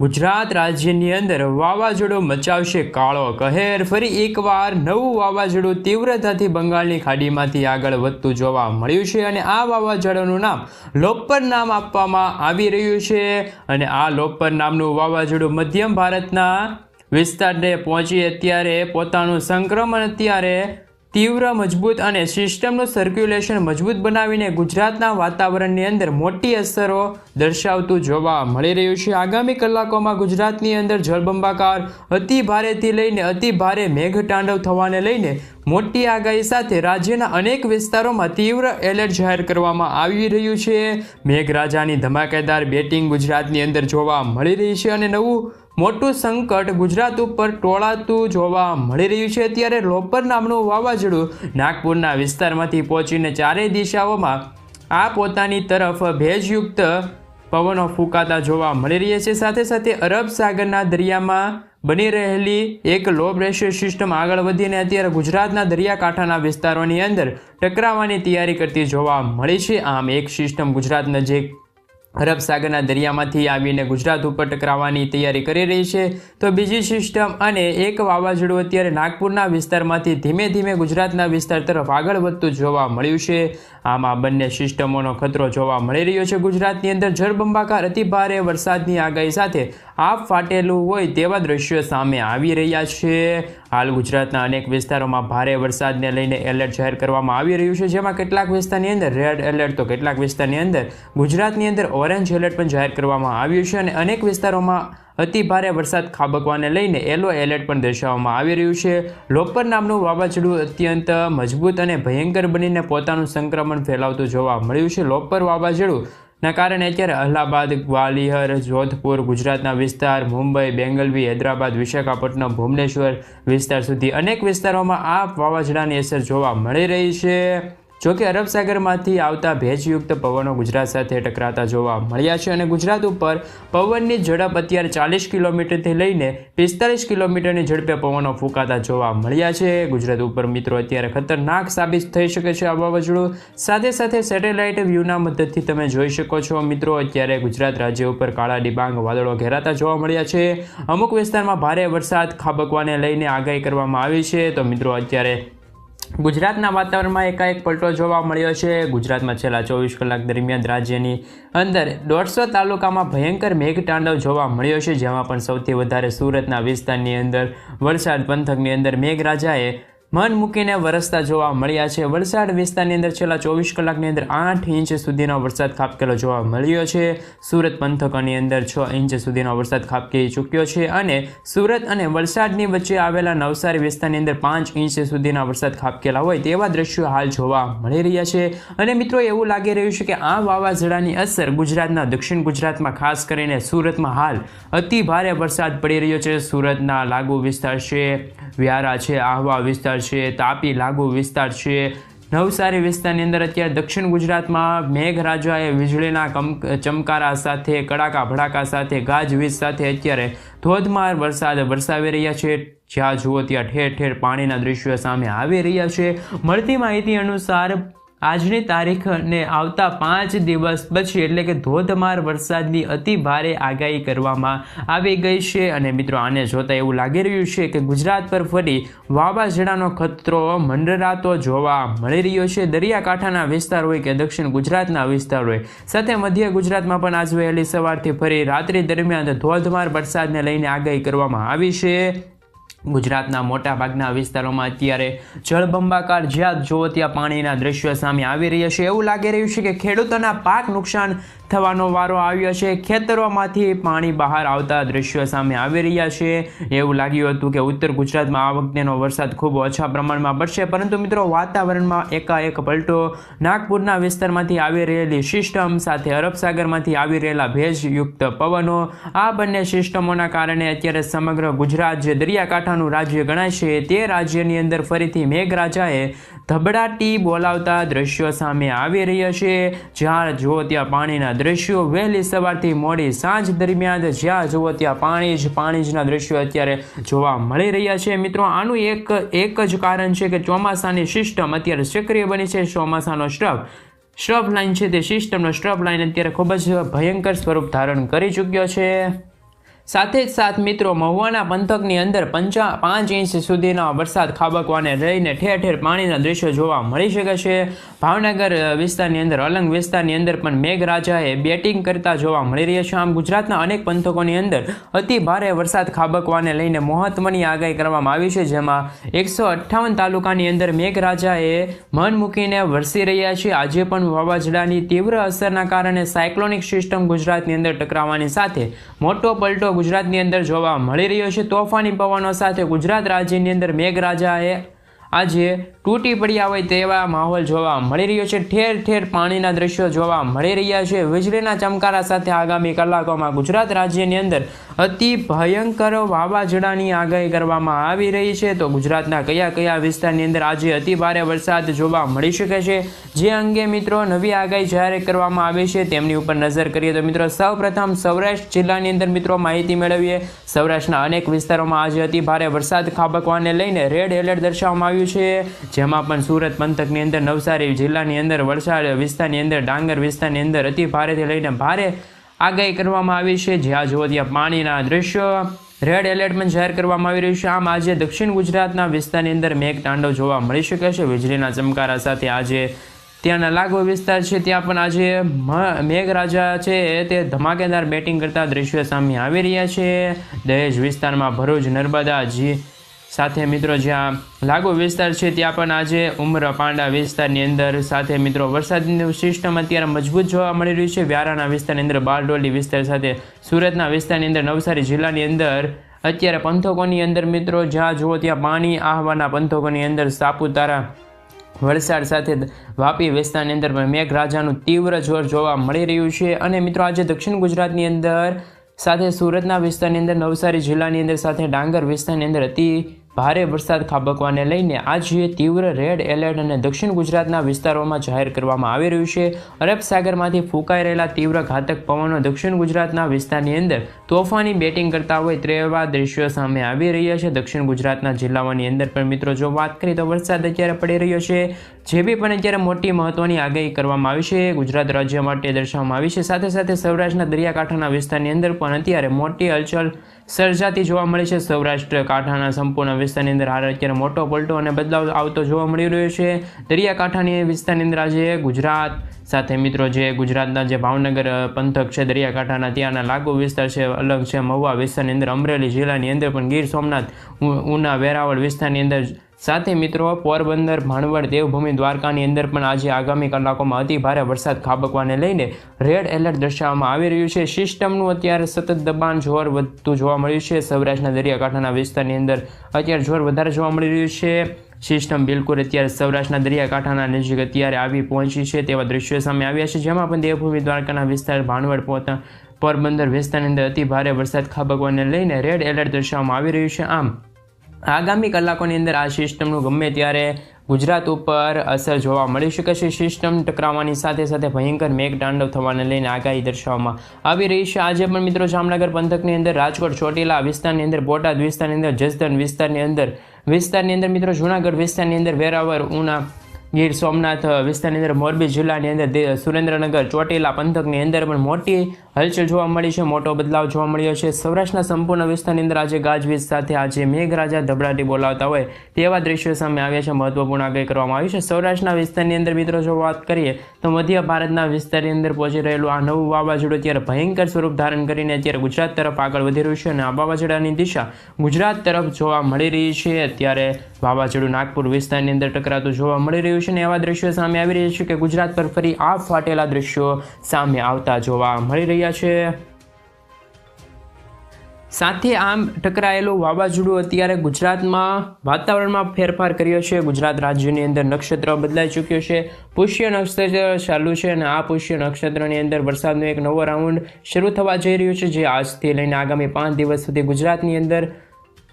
ગુજરાત રાજ્યની અંદર વાવાઝોડું મચાવશે કાળો કહેર. ફરી એકવાર નવું વાવાઝોડું તીવ્રતાથી બંગાળની ખાડીમાંથી આગળ વધતું જોવા મળ્યું છે અને આ વાવાઝોડાનું નામ લોપર નામ આપવામાં આવી રહ્યું છે. અને આ લોપર નામનું વાવાઝોડું મધ્યમ ભારતના વિસ્તારને પહોંચી અત્યારે પોતાનું સંક્રમણ અત્યારે તીવ્ર, મજબૂત અને સિસ્ટમનું સર્ક્યુલેશન મજબૂત બનાવીને ગુજરાતના વાતાવરણની અંદર મોટી અસરો દર્શાવતું જોવા મળી રહ્યું છે. આગામી કલાકોમાં ગુજરાતની અંદર જળબંબાકાર અતિ ભારેથી લઈને અતિ ભારે મેઘતાંડવ થવાને લઈને મોટી આગાહી સાથે રાજ્યના અનેક વિસ્તારોમાં તીવ્ર એલર્ટ જાહેર કરવામાં આવી રહ્યું છે. મેઘરાજાની ધમાકેદાર બેટિંગ ગુજરાતની અંદર જોવા મળી રહી છે અને નવું મોટું સંકટ ગુજરાત ઉપર ટોળાતું જોવા મળી રહ્યું છે. અત્યારે લોપર નામનું વાવાઝોડું નાગપુરના વિસ્તારમાંથી પહોંચીને ચારેય દિશાઓમાં આ પોતાની તરફ ભેજયુક્ત પવનો ફૂંકાતા જોવા મળી રહ્યા છે. સાથે સાથે અરબ સાગરના દરિયામાં બની રહેલી એક લો પ્રેશર સિસ્ટમ આગળ વધીને અત્યારે ગુજરાતના દરિયાકાંઠાના વિસ્તારોની અંદર ટકરાવવાની તૈયારી કરતી જોવા મળી છે. આમ એક સિસ્ટમ ગુજરાત નજીક અરબ સાગરના દરિયામાંથી આવીને ગુજરાત ઉપર ટકરાવવાની તૈયારી કરી રહી છે. તો બીજી સિસ્ટમ અને એક વાવાઝોડું અત્યારે નાગપુરના વિસ્તારમાંથી ધીમે ધીમે ગુજરાતના વિસ્તાર તરફ આગળ વધતું જોવા મળ્યું છે. આમાં બંને સિસ્ટમોનો ખતરો જોવા મળી રહ્યો છે. ગુજરાતની અંદર જળબંબાકાર અતિભારે વરસાદની આગાહી સાથે આપ ફાટેલું હોય તેવા દ્રશ્યો સામે આવી રહ્યા છે. હાલ ગુજરાતના અનેક વિસ્તારોમાં ભારે વરસાદને લઈને એલર્ટ જાહેર કરવામાં આવી રહ્યું છે. જેમાં કેટલાક વિસ્તારની અંદર રેડ એલર્ટ, તો કેટલાક વિસ્તારની અંદર ગુજરાતની અંદર ઓરેન્જ એલર્ટ પણ જાહેર કરવામાં આવ્યું છે અને અનેક વિસ્તારોમાં અતિ ભારે વરસાદ ખાબકવાને લઈને યલો એલર્ટ પણ દર્શાવવામાં આવી રહ્યું છે. લોપર નામનું વાવાઝોડું અત્યંત મજબૂત અને ભયંકર બનીને પોતાનું સંક્રમણ ફેલાવતું જોવા મળ્યું છે. લોપર વાવાઝોડું ના કારણે અત્યારે અલ્હાબાદ, ગ્વાલિયર, જોધપુર, ગુજરાતના વિસ્તાર, મુંબઈ, બેંગલવી, હૈદરાબાદ, વિશાખાપટ્ટનમ, ભુવનેશ્વર વિસ્તાર સુધી અનેક વિસ્તારોમાં આ વાવાઝોડાની અસર જોવા મળી રહી છે. જોકે અરબ સાગરમાંથી આવતા ભેજયુક્ત પવનો ગુજરાત સાથે ટકરાતા જોવા મળ્યા છે અને ગુજરાત ઉપર પવનની ઝડપ અત્યારે ચાલીસ કિલોમીટરથી લઈને પિસ્તાલીસ કિલોમીટરની ઝડપે પવનો ફૂંકાતા જોવા મળ્યા છે. ગુજરાત ઉપર મિત્રો અત્યારે ખતરનાક સાબિત થઈ શકે છે આ વાવાઝોડું. સાથે સાથે સેટેલાઇટ વ્યૂના મદદથી તમે જોઈ શકો છો મિત્રો, અત્યારે ગુજરાત રાજ્ય ઉપર કાળા ડિબાંગ વાદળો ઘેરાતા જોવા મળ્યા છે. અમુક વિસ્તારમાં ભારે વરસાદ ખાબકવાને લઈને આગાહી કરવામાં આવી છે. તો મિત્રો, અત્યારે ગુજરાતના વાતાવરણમાં એકાએક પલટો જોવા મળ્યો છે. ગુજરાતમાં છેલ્લા ચોવીસ કલાક દરમિયાન રાજ્યની અંદર દોઢસો તાલુકામાં ભયંકર મેઘતાંડવ જોવા મળ્યો છે, જેમાં પણ સૌથી વધારે સુરતના વિસ્તારની અંદર વલસાડ પંથકની અંદર મેઘરાજાએ મન મૂકીને વરસતા જોવા મળ્યા છે. વલસાડ વિસ્તારની અંદર છેલ્લા ચોવીસ કલાકની અંદર આઠ ઇંચ સુધીનો વરસાદ ખાબકેલો જોવા મળ્યો છે. સુરત પંથકની અંદર છ ઇંચ સુધીનો વરસાદ ખાબકી ચૂક્યો છે અને સુરત અને વલસાડની વચ્ચે આવેલા નવસારી વિસ્તારની અંદર પાંચ ઇંચ સુધીના વરસાદ ખાબકેલા હોય તેવા દ્રશ્યો હાલ જોવા મળી રહ્યા છે. અને મિત્રો, એવું લાગી રહ્યું છે કે આ વાવાઝોડાની અસર ગુજરાતના દક્ષિણ ગુજરાતમાં, ખાસ કરીને સુરતમાં હાલ અતિ ભારે વરસાદ પડી રહ્યો છે. સુરતના લાગુ વિસ્તાર છે, વ્યારા છે, આહવા વિસ્તાર છે, તાપી લાગુ વિસ્તાર છે. નવસારી વિસ્તારની અંદર અત્યારે દક્ષિણ ગુજરાતમાં મેઘરાજાએ વીજળીના કમ, ચમકારા સાથે, કડાકા ભડાકા સાથે ગાજવીજ સાથે અત્યારે ધોધમાર વરસાદ વરસાવી રહ્યા છે. જ્યાં જુઓ ત્યાં ઠેર ઠેર પાણીના દ્રશ્યો સામે આવી રહ્યા છે. મળતી માહિતી અનુસાર આજની તારીખને આવતા પાંચ દિવસ પછી એટલે કે ધોધમાર વરસાદની અતિ ભારે આગાહી કરવામાં આવી ગઈ છે. અને મિત્રો, આને જોતા એવું લાગી રહ્યું છે કે ગુજરાત પર ફરી વાવાઝોડાનો ખતરો મંડરાતો જોવા મળી રહ્યો છે. દરિયાકાંઠાના વિસ્તાર હોય કે દક્ષિણ ગુજરાતના વિસ્તાર હોય સાથે મધ્ય ગુજરાતમાં પણ આજ વહેલી સવારથી ફરી રાત્રિ દરમિયાન ધોધમાર વરસાદને લઈને આગાહી કરવામાં આવી છે. ગુજરાતના મોટા ભાગના વિસ્તારોમાં અત્યારે જળબંબાકાર જ્યાં જોવો ત્યાં પાણીના દ્રશ્યો સામે આવી રહ્યા છે. એવું લાગી રહ્યું છે કે ખેડૂતોના પાક નુકસાન થવાનો વારો આવ્યો છે. ખેતરોમાંથી પાણી બહાર આવતા દ્રશ્યો સામે આવી રહ્યા છે. એવું લાગ્યું હતું કે ઉત્તર ગુજરાતમાં આ વખતેનો વરસાદ ખૂબ ઓછા પ્રમાણમાં પડશે. પરંતુ મિત્રો, વાતાવરણમાં એકાએક પલટો નાગપુરના વિસ્તારમાંથી આવી રહેલી સિસ્ટમ સાથે અરબસાગરમાંથી આવી રહેલા ભેજયુક્ત પવનો, આ બંને સિસ્ટમોના કારણે અત્યારે સમગ્ર ગુજરાત જે દરિયાકાંઠાનું રાજ્ય ગણાય છે. તે રાજ્યની અંદર ફરીથી મેઘરાજાએ ધબડાટી બોલાવતા દ્રશ્યો સામે આવી રહ્યા છે. જ્યાં જુઓ ત્યાં પાણીના દ્રશ્યો. વહેલી સવારથી મોડી સાંજ દરમિયાન જ્યાં જુઓ ત્યાં પાણી જ, પાણી જના દ્રશ્યો અત્યારે જોવા મળી રહ્યા છે. મિત્રો, આનું એક એક જ કારણ છે કે ચોમાસાની સિસ્ટમ અત્યારે સક્રિય બની છે. ચોમાસાનો સ્ટ્રફ સ્ટ્રફ લાઇન છે તે સિસ્ટમનો સ્ટ્રફ લાઇન અત્યારે ખૂબ જ ભયંકર સ્વરૂપ ધારણ કરી ચૂક્યો છે. સાથે જ સાથ મિત્રો મહુવાના પંથકની અંદર પંચા પાંચ ઇંચ સુધીનો વરસાદ ખાબકવાને લઈને ઠેર ઠેર પાણીના દ્રશ્યો જોવા મળી શકે છે. ભાવનગર વિસ્તારની અંદર, અલંગ વિસ્તારની અંદર પણ મેઘરાજાએ બેટિંગ કરતા જોવા મળી રહ્યા છે. આમ ગુજરાતના અનેક પંથકોની અંદર અતિ ભારે વરસાદ ખાબકવાને લઈને મહત્વની આગાહી કરવામાં આવી છે, જેમાં એકસો અઠ્ઠાવન તાલુકાની અંદર મેઘરાજાએ મન મૂકીને વરસી રહ્યા છે. આજે પણ વાવાઝોડાની તીવ્ર અસરના કારણે સાયક્લોનિક સિસ્ટમ ગુજરાતની અંદર ટકરાવવાની સાથે મોટો પલટો ગુજરાતની અંદર જોવા મળી રહ્યો છે. તોફાની પવનો સાથે ગુજરાત રાજ્યની અંદર મેઘરાજાએ આજે તૂટી પડ્યા હોય તેવા માહોલ જોવા મળી રહ્યો છે. ઠેર ઠેર પાણીના દ્રશ્યો જોવા મળી રહ્યા છે. વીજળીના ચમકારા સાથે આગામી કલાકોમાં ગુજરાત રાજ્યની અંદર અતિ ભયંકર વાવાઝોડાની આગાહી કરવામાં આવી રહી છે. તો ગુજરાતના કયા કયા વિસ્તારની અંદર આજે અતિ ભારે વરસાદ જોવા મળી શકે છે? જે અંગે મિત્રો નવી આગાહી જાહેર કરવામાં આવી છે તેમની ઉપર નજર કરીએ તો મિત્રો સૌપ્રથમ સૌરાષ્ટ્ર જિલ્લાની અંદર મિત્રો માહિતી મેળવીએ. સૌરાષ્ટ્રના અનેક વિસ્તારોમાં આજે અતિ ભારે વરસાદ ખાબકવાને લઈને રેડ એલર્ટ દર્શાવવામાં આવ્યું છે. જેમાં પણ સુરત પંથકની અંદર નવસારી જિલ્લાની અંદર વલસાડ વિસ્તારની અંદર ડાંગર વિસ્તારની અંદર અતિ ભારેથી લઈને ભારે આગાહી કરવામાં આવી છે. જ્યાં જુઓ ત્યાં પાણીના દ્રશ્યો. રેડ એલર્ટમાં જાહેર કરવામાં આવી રહ્યું છે. આમ આજે દક્ષિણ ગુજરાતના વિસ્તારની અંદર મેઘ તાંડવ જોવા મળી શકે છે. વીજળીના ચમકારા સાથે આજે ત્યાંના લાગુ વિસ્તાર છે. ત્યાં પણ આજે મેઘરાજા છે તે ધમાકેદાર બેટિંગ કરતા દ્રશ્યો સામે આવી રહ્યા છે. દહેજ વિસ્તારમાં ભરૂચ, નર્મદા, જી સાથે મિત્રો જ્યાં લાગુ વિસ્તાર છે, ત્યાં પણ આજે ઉમરા પાંડા વિસ્તારની અંદર સાથે મિત્રો વરસાદની સિસ્ટમ અત્યારે મજબૂત જોવા મળી રહી છે. વ્યારાના વિસ્તારની અંદર બારડોલી વિસ્તાર સાથે સુરતના વિસ્તારની અંદર નવસારી જિલ્લાની અંદર અત્યારે પંથકોની અંદર મિત્રો જ્યાં જુઓ ત્યાં પાણી આહવાના પંથકોની અંદર સાપુતારા વલસાડ સાથે વાપી વિસ્તારની અંદર પણ મેઘરાજાનું તીવ્ર જોર જોવા મળી રહ્યું છે. અને મિત્રો આજે દક્ષિણ ગુજરાતની અંદર સાથે સુરતના વિસ્તારની અંદર નવસારી જિલ્લાની અંદર સાથે ડાંગર વિસ્તારની અંદર અતિ ભારે વરસાદ ખાબકવાને લઈને આજે તીવ્ર રેડ એલર્ટ અને દક્ષિણ ગુજરાતના વિસ્તારોમાં જાહેર કરવામાં આવી રહ્યું છે. અરબ સાગરમાંથી ફૂંકાઈ રહેલા તીવ્ર ઘાતક પવનો દક્ષિણ ગુજરાતના વિસ્તારની અંદર તોફાની બેટિંગ કરતા હોય તેવા દ્રશ્યો સામે આવી રહ્યા છે. દક્ષિણ ગુજરાતના જિલ્લાઓની અંદર પણ મિત્રો જો વાત કરીએ તો વરસાદ અત્યારે પડી રહ્યો છે. જે બી પણ અત્યારે મોટી મહત્વની આગાહી કરવામાં આવી છે, ગુજરાત રાજ્ય માટે દર્શાવવામાં આવી છે. સાથે સાથે સૌરાષ્ટ્રના દરિયાકાંઠાના વિસ્તારની અંદર પણ અત્યારે મોટી હલચલ સર્જાતી જોવા મળે છે. સૌરાષ્ટ્ર, કાંઠાના સંપૂર્ણ વિસ્તારની અંદર હાલ અત્યારે મોટો પલટો અને બદલાવ આવતો જોવા મળી રહ્યો છે. દરિયાકાંઠાની વિસ્તારની અંદર આજે ગુજરાત સાથે મિત્રો, જે ગુજરાતના જે ભાવનગર પંથક છે, દરિયાકાંઠાના ત્યાંના લાગુ વિસ્તાર છે, અલગ છે. મહુવા વિસ્તારની અંદર અમરેલી જિલ્લાની અંદર પણ ગીર સોમનાથ ઉના વેરાવળ વિસ્તારની અંદર સાથે મિત્રો, પોરબંદર ભાણવડ દેવભૂમિ દ્વારકાની અંદર પણ આજે આગામી કલાકોમાં અતિ ભારે વરસાદ ખાબકવાને લઈને રેડ એલર્ટ દર્શાવવામાં આવી રહ્યું છે. સિસ્ટમનું અત્યારે સતત દબાણ જોર વધતું જોવા મળ્યું છે. સૌરાષ્ટ્રના દરિયાકાંઠાના વિસ્તારની અંદર અત્યારે જોર વધારે જોવા મળી રહ્યું છે. સિસ્ટમ બિલકુલ અત્યારે સૌરાષ્ટ્રના દરિયાકાંઠાના નજીક અત્યારે આવી પહોંચી છે તેવા દ્રશ્યો સામે આવ્યા છે. જેમાં પણ દેવભૂમિ દ્વારકાના વિસ્તાર, ભાણવડ પોતા, પોરબંદર વિસ્તારની અંદર અતિ ભારે વરસાદ ખાબકવાને લઈને રેડ એલર્ટ દર્શાવવામાં આવી રહ્યું છે. આમ આગામી કલાકોની અંદર આ સિસ્ટમનું ગમે ત્યારે ગુજરાત ઉપર અસર જોવા મળી શકે છે. સિસ્ટમ ટકરાવવાની સાથે સાથે ભયંકર મેઘતાંડવ થવાને લઈને આગાહી દર્શાવવામાં આવી રહી છે. આજે પણ મિત્રો જામનગર પંથકની અંદર, રાજકોટ, ચોટીલા વિસ્તારની અંદર, બોટાદ વિસ્તારની અંદર, જસદણ વિસ્તારની અંદર વિસ્તારની અંદર મિત્રો જુનાગઢ વિસ્તારની અંદર વેરાવર ઉના ગીર સોમનાથ વિસ્તારની અંદર મોરબી જિલ્લાની અંદર સુરેન્દ્રનગર, ચોટીલા પંથકની અંદર પણ મોટી હલચલ જોવા મળી છે, મોટો બદલાવ જોવા મળ્યો છે. સૌરાષ્ટ્રના સંપૂર્ણ વિસ્તારની અંદર આજે ગાજવીજ સાથે આજે મેઘરાજા ધબડાટી બોલાવતા હોય તેવા દ્રશ્યો સામે આવ્યા છે, મહત્વપૂર્ણ આગાહી કરવામાં આવી છે. સૌરાષ્ટ્રના વિસ્તારની અંદર મિત્રો, જો વાત કરીએ તો મધ્ય ભારતના વિસ્તારની અંદર પહોંચી રહેલું આ નવું વાવાઝોડું અત્યારે ભયંકર સ્વરૂપ ધારણ કરીને અત્યારે ગુજરાત તરફ આગળ વધી રહ્યું છે અને આ વાવાઝોડાની દિશા ગુજરાત તરફ જોવા મળી રહી છે. અત્યારે વાવાઝોડું નાગપુર વિસ્તારની અંદર ટકરાતું જોવા મળી રહ્યું છે અને એવા દ્રશ્યો સામે આવી રહ્યા છે કે ગુજરાત પર ફરી આ ફાટેલા દ્રશ્યો સામે આવતા જોવા મળી રહ્યા છે. સાથે આમ ટકરાયેલું વાવાઝોડું અત્યારે ગુજરાતમાં વાતાવરણમાં ફેરફાર કર્યો છે. ગુજરાત રાજ્યની અંદર નક્ષત્ર બદલાઈ ચૂક્યો છે. પુષ્ય નક્ષત્ર ચાલુ છે અને આ પુષ્ય નક્ષત્રની અંદર વરસાદનો એક નવો રાઉન્ડ શરૂ થવા જઈ રહ્યો છે, જે આજથી લઈને આગામી પાંચ દિવસ સુધી ગુજરાતની અંદર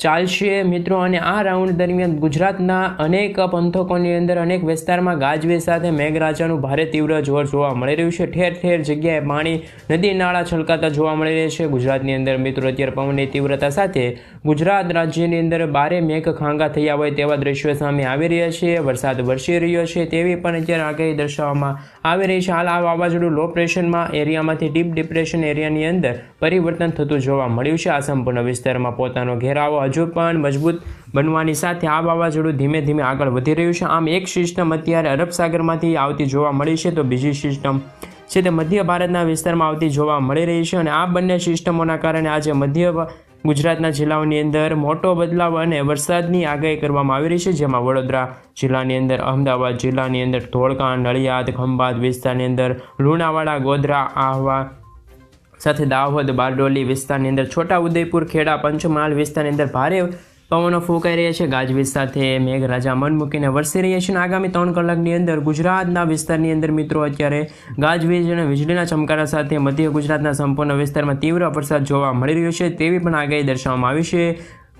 ચાલશે. મિત્રો, અને આ રાઉન્ડ દરમિયાન ગુજરાતના અનેક પંથકોની અંદર અનેક વિસ્તારમાં ગાજવીજ સાથે મેઘરાજાનું ભારે તીવ્ર જોર જોવા મળી રહ્યું છે. ઠેર ઠેર જગ્યાએ પાણી, નદી, નાળા છલકાતા જોવા મળી રહ્યા છે. ગુજરાતની અંદર મિત્રો, અત્યારે પવનની તીવ્રતા સાથે ગુજરાત રાજ્યની અંદર બારે મેઘ ખાંગા થયા હોય તેવા દ્રશ્યો સામે આવી રહ્યા છે. વરસાદ વરસી રહ્યો છે તેવી પણ અત્યારે આગાહી દર્શાવવામાં આવી રહી છે. હાલ આ વાવાઝોડું લો પ્રેશરમાં એરિયામાંથી ડીપ ડિપ્રેશન એરિયાની અંદર પરિવર્તન થતું જોવા મળ્યું છે. આ સંપૂર્ણ વિસ્તારમાં પોતાનો ઘેરાવો હજુ પણ મજબૂત બનવાની સાથે આ વાવાઝોડું ધીમે ધીમે આગળ વધી રહ્યું છે. આમ એક સિસ્ટમ અત્યારે અરબ સાગરમાંથી આવતી જોવા મળી છે તો બીજી સિસ્ટમ છે તે મધ્ય ભારતના વિસ્તારમાં આવતી જોવા મળી રહી છે અને આ બંને સિસ્ટમોના કારણે આજે મધ્ય ગુજરાતના જિલ્લાઓની અંદર મોટો બદલાવ અને વરસાદની આગાહી કરવામાં આવી રહી છે, જેમાં વડોદરા જિલ્લાની અંદર, અમદાવાદ જિલ્લાની અંદર, ધોળકા, નડિયાદ, ખંભાત વિસ્તારની અંદર, લુણાવાડા, ગોધરા, આહવા સાથે દાહોદ, બારડોલી વિસ્તારની અંદર છોટા ઉદયપુર ખેડા, પંચમહાલ વિસ્તારની અંદર ભારે પવનો ફૂંકાઈ રહ્યા છે. ગાજવીજ સાથે મેઘરાજા મન મૂકીને વરસી રહ્યા છે અને આગામી ત્રણ કલાકની અંદર ગુજરાતના વિસ્તારની અંદર મિત્રો અત્યારે ગાજવીજ અને વીજળીના ચમકારા સાથે મધ્ય ગુજરાતના સંપૂર્ણ વિસ્તારમાં તીવ્ર વરસાદ જોવા મળી રહ્યો છે તેવી પણ આગાહી દર્શાવવામાં આવી છે.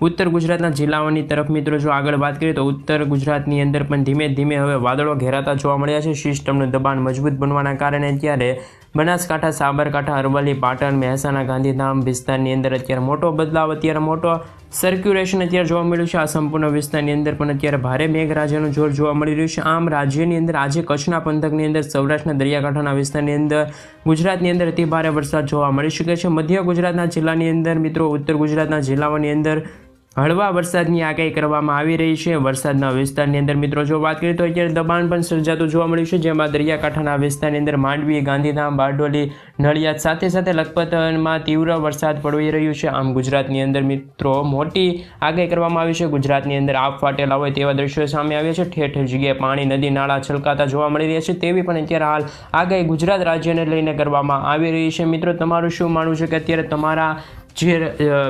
ઉત્તર ગુજરાતના જિલ્લાઓની તરફ મિત્રો જો આગળ વાત કરીએ તો ઉત્તર ગુજરાતની અંદર પણ ધીમે ધીમે હવે વાદળો ઘેરાતા જોવા મળ્યા છે. સિસ્ટમનું દબાણ મજબૂત બનવાના કારણે અત્યારે બનાસકાંઠા, સાબરકાંઠા, અરવલ્લી, પાટણ, મહેસાણા, ગાંધીધામ વિસ્તારની અંદર અત્યારે મોટો બદલાવ, અત્યારે મોટો સર્ક્યુલેશન અત્યારે જોવા મળ્યું છે. આ સંપૂર્ણ વિસ્તારની અંદર પણ અત્યારે ભારે મેઘરાજાનું જોર જોવા મળી રહ્યું છે. આમ રાજ્યની અંદર આજે કચ્છના પંથકની અંદર, સૌરાષ્ટ્રના દરિયાકાંઠાના વિસ્તારની અંદર, ગુજરાતની અંદર અતિ ભારે વરસાદ જોવા મળી શકે છે. મધ્ય ગુજરાતના જિલ્લાની અંદર મિત્રો, ઉત્તર ગુજરાતના જિલ્લાઓની અંદર હળવા વરસાદની આગાહી કરવામાં આવી રહી છે. વરસાદના વિસ્તારની અંદર મિત્રો, જો વાત કરીએ તો અત્યારે દબાણ પણ સર્જાતું જોવા મળ્યું છે, જેમાં દરિયાકાંઠાના વિસ્તારની અંદર માંડવી, ગાંધીધામ, બારડોલી, નડિયાદ સાથે સાથે લખપતમાં તીવ્ર વરસાદ પડી રહ્યું છે. આમ ગુજરાતની અંદર મિત્રો, મોટી આગાહી કરવામાં આવી છે. ગુજરાતની અંદર આપ ફાટેલા હોય તેવા દ્રશ્યો સામે આવ્યા છે. ઠેર ઠેર જગ્યાએ પાણી, નદી, નાળા છલકાતા જોવા મળી રહ્યા છે. તેવી પણ અત્યારે હાલ આગાહી ગુજરાત રાજ્યને લઈને કરવામાં આવી રહી છે. મિત્રો, તમારું શું માનવું છે કે અત્યારે તમારા જે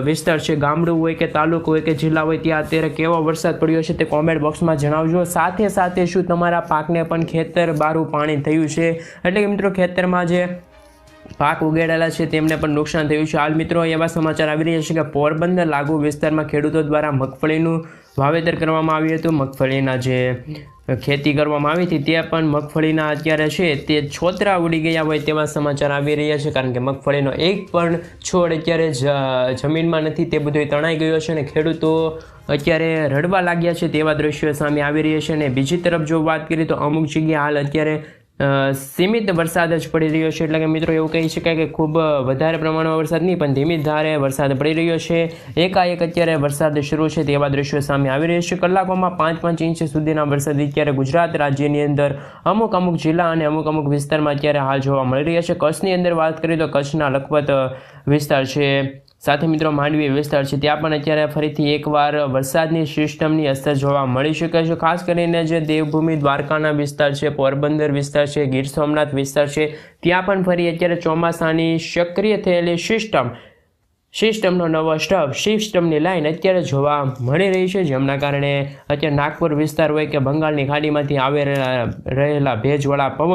વિસ્તાર છે, ગામડું હોય કે તાલુકો હોય કે જિલ્લા હોય, ત્યાં અત્યારે કેવો વરસાદ પડ્યો છે તે કોમેન્ટ બોક્સમાં જણાવજો. સાથે સાથે શું તમારા પાકને પણ ખેતર બારું પાણી થયું છે? એટલે કે મિત્રો ખેતરમાં જે પાક ઉગાડેલા છે તેમને પણ નુકસાન થયું છે. હાલ મિત્રો એવા સમાચાર આવી રહ્યા છે કે પોરબંદર લાગુ વિસ્તારમાં ખેડૂતો દ્વારા મગફળીનું વાવેતર કરવામાં આવ્યું હતું. મગફળીના જે ખેતી કરવામાં આવી હતી તે પણ મગફળીના અત્યારે છે તે છોતરા ઉડી ગયા હોય તેવા સમાચાર આવી રહ્યા છે, કારણ કે મગફળીનો એક પણ છોડ અત્યારે જમીનમાં નથી, તે બધું તણાઈ ગયો છે અને ખેડૂતો અત્યારે રડવા લાગ્યા છે તેવા દ્રશ્યો સામે આવી રહ્યા છે. અને બીજી તરફ જો વાત કરીએ તો અમુક જગ્યાએ હાલ અત્યારે સીમિત વરસાદ જ પડી રહ્યો છે. એટલે કે મિત્રો એવું કહી શકાય કે ખૂબ વધારે પ્રમાણમાં વરસાદ નહીં, પણ ધીમી ધારે વરસાદ પડી રહ્યો છે. એકાએક અત્યારે વરસાદ શરૂ છે તેવા દ્રશ્યો સામે આવી રહ્યા છે. કલાકોમાં પાંચ પાંચ ઇંચ સુધીના વરસાદ અત્યારે ગુજરાત રાજ્યની અંદર અમુક અમુક જિલ્લા અને અમુક અમુક વિસ્તારમાં અત્યારે હાલ જોવા મળી રહ્યા છે. કચ્છની અંદર વાત કરીએ તો કચ્છના લખપત વિસ્તાર છે. સાથે મિત્રો માંડવી વિસ્તાર છે, ત્યાં પણ અત્યારે ફરીથી એકવાર વરસાદની સિસ્ટમની અસર જોવા મળી શકે છે. ખાસ કરીને જે દેવભૂમિ દ્વારકાના વિસ્તાર છે, પોરબંદર વિસ્તાર છે, ગીર સોમનાથ વિસ્તાર છે, ત્યાં પણ ફરી અત્યારે ચોમાસાની સક્રિય થયેલી સિસ્ટમ, સિસ્ટમનો નવો સ્ટફ સિસ્ટમની લાઈન અત્યારે જોવા મળી રહી છે. જેમના કારણે અત્યારે નાગપુર વિસ્તાર હોય કે બંગાળની ખાડીમાંથી આવી રહેલા ભેજવાળા પવન